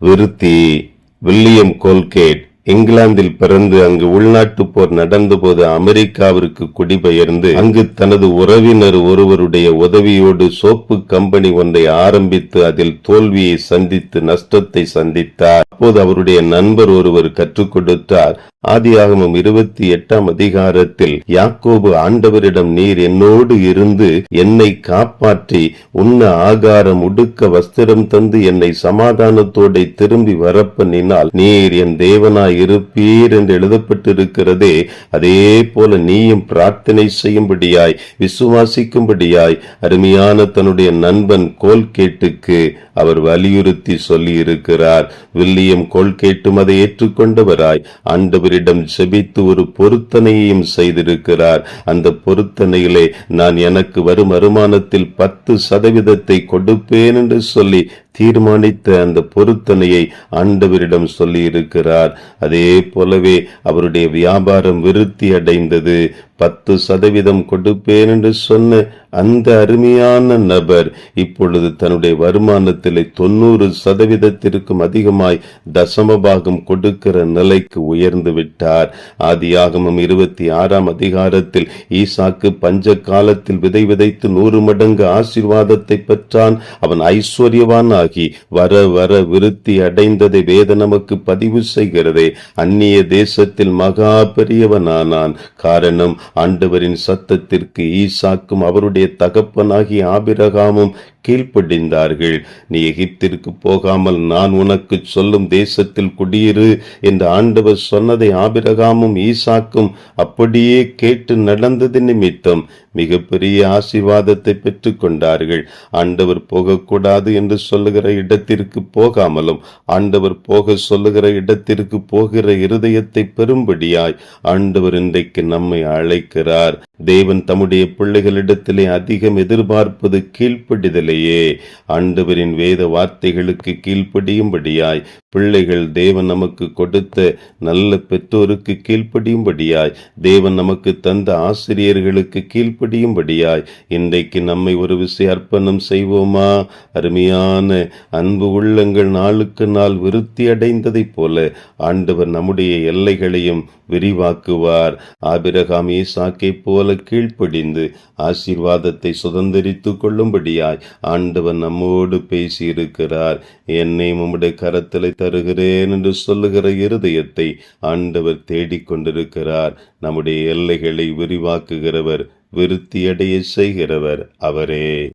விருத்தி William Colgate இங்கிலாந்தில் பிறந்து அங்கு உள்நாட்டுப் போர் நடந்தபோது அமெரிக்காவிற்கு குடிபெயர்ந்து அங்கு தனது உறவினர் ஒருவருடைய உதவியோடு சோப்பு கம்பெனி ஒன்றை ஆரம்பித்து அதில் தோல்வியை சந்தித்து நஷ்டத்தை சந்தித்தார். அப்போது அவருடைய நண்பர் ஒருவர் கற்றுக் கொடுத்தார். ஆதியாகமம் இருபத்தி எட்டாம் அதிகாரத்தில் யாக்கோபு ஆண்டவரிடம் நீர் என்னோடு இருந்து என்னை காப்பாற்றி உண்ண ஆகாரம் உடுக்க வஸ்திரம் தந்து என்னை சமாதானத்தோட திரும்பி வரப்பண்ணினால் நீர் என் தேவனாய் இருப்பீர் என்று எழுதப்பட்டிருக்கிறதே. அதே போல நீயும் பிரார்த்தனை செய்யும்படியாய் விசுவாசிக்கும்படியாய் அருமையான தன்னுடைய நண்பன் கோல்கேட்டுக்கு அவர் வலியுறுத்தி சொல்லி இருக்கிறார் வில்லியம் கோல்கேட்டும் அதை ஏற்றுக்கொண்டவராய் ஆண்டவரிடம் செபித்து ஒரு பொருத்தனையையும் செய்திருக்கிறார். அந்த பொருத்தனையிலே நான் எனக்கு வரும் வருமானத்தில் பத்து சதவீதத்தை கொடுப்பேன் என்று சொல்லி தீர்மானித்த அந்த பொருத்தனையை ஆண்டவரிடம் சொல்லி இருக்கிறார் அதே போலவே அவருடைய வியாபாரம் விருத்தி அடைந்தது. பத்து சதவீதம் கொடுப்பேன் என்று சொன்ன அந்த அருமையான நபர் இப்பொழுது தன்னுடைய வருமானத்திலே தொண்ணூறு சதவீதத்திற்கும் அதிகமாய் தசமபாகம் கொடுக்கிற நிலைக்கு உயர்ந்து விட்டார். ஆதியாகமம் இருபத்தி ஆறாம் அதிகாரத்தில் ஈசாக்கு பஞ்ச காலத்தில் விதை விதைத்து நூறு மடங்கு ஆசீர்வாதத்தை பெற்றான். அவன் ஐஸ்வர்யவான் ஆகி வர வர விருத்தி அடைந்ததை வேத நமக்கு பதிவு செய்கிறதே. அந்நிய தேசத்தில் மகா பெரியவனானான். காரணம் ஆண்டவரின் சத்தத்திற்கு ஈசாக்கும் அவருடைய தகப்பனாகி ஆபிரகாமும் கீழ்ப்படிந்தார்கள். நீ எகிப்திற்கு போகாமல் நான் உனக்கு சொல்லும் தேசத்தில் குடியிரு என்று ஆண்டவர் சொன்னதை ஆபிரகாமும் ஈசாக்கும் அப்படியே கேட்டு நடந்தது நிமித்தம். மிகப்பெரிய ஆசீர்வாதத்தை பெற்றுக் கொண்டார்கள் ஆண்டவர் போகக்கூடாது என்று சொல்லுகிற இடத்திற்கு போகாமலும் ஆண்டவர் போக சொல்லுகிற இடத்திற்கு போகிற இருதயத்தை பெரும்படியாய் ஆண்டவர் இன்றைக்கு நம்மை அழைக்கிறார். தேவன் தம்முடைய பிள்ளைகளிடத்திலே அதிகம் எதிர்பார்ப்பது கீழ்ப்படிதலையே. ஆண்டவரின் வேத வார்த்தைகளுக்கு கீழ்ப்படியும்படியாய் பிள்ளைகள் தேவன் நமக்கு கொடுத்த நல்ல பெற்றோருக்கு கீழ்ப்படியும்படியாய் தேவன் நமக்கு தந்த ஆசிரியர்களுக்கு கீழ்ப்படியும்படியாய் இன்றைக்கு நம்மை ஒரு விசை அர்ப்பணம் செய்வோமா? அருமையான அன்பு உள்ளங்கள் நாளுக்கு நாள் விருத்தி அடைந்ததைப் போல ஆண்டவர் நம்முடைய எல்லைகளையும் விரிவாக்குவார். ஆபிரகாம் ஈசாக்கை போல கீழ்ப்படிந்து ஆசீர்வாதத்தை சுதந்திரித்து கொள்ளும்படியாய் ஆண்டவர் நம்மோடு பேசியிருக்கிறார். என்னை உம்முடைய கரத்தில் தருகிறேன் என்று சொல்லுகிற இருதயத்தை ஆண்டவர் தேடிக்கொண்டிருக்கிறார். நம்முடைய எல்லைகளை விரிவாக்குகிறவர் விருத்தியடைய செய்கிறவர் அவரே.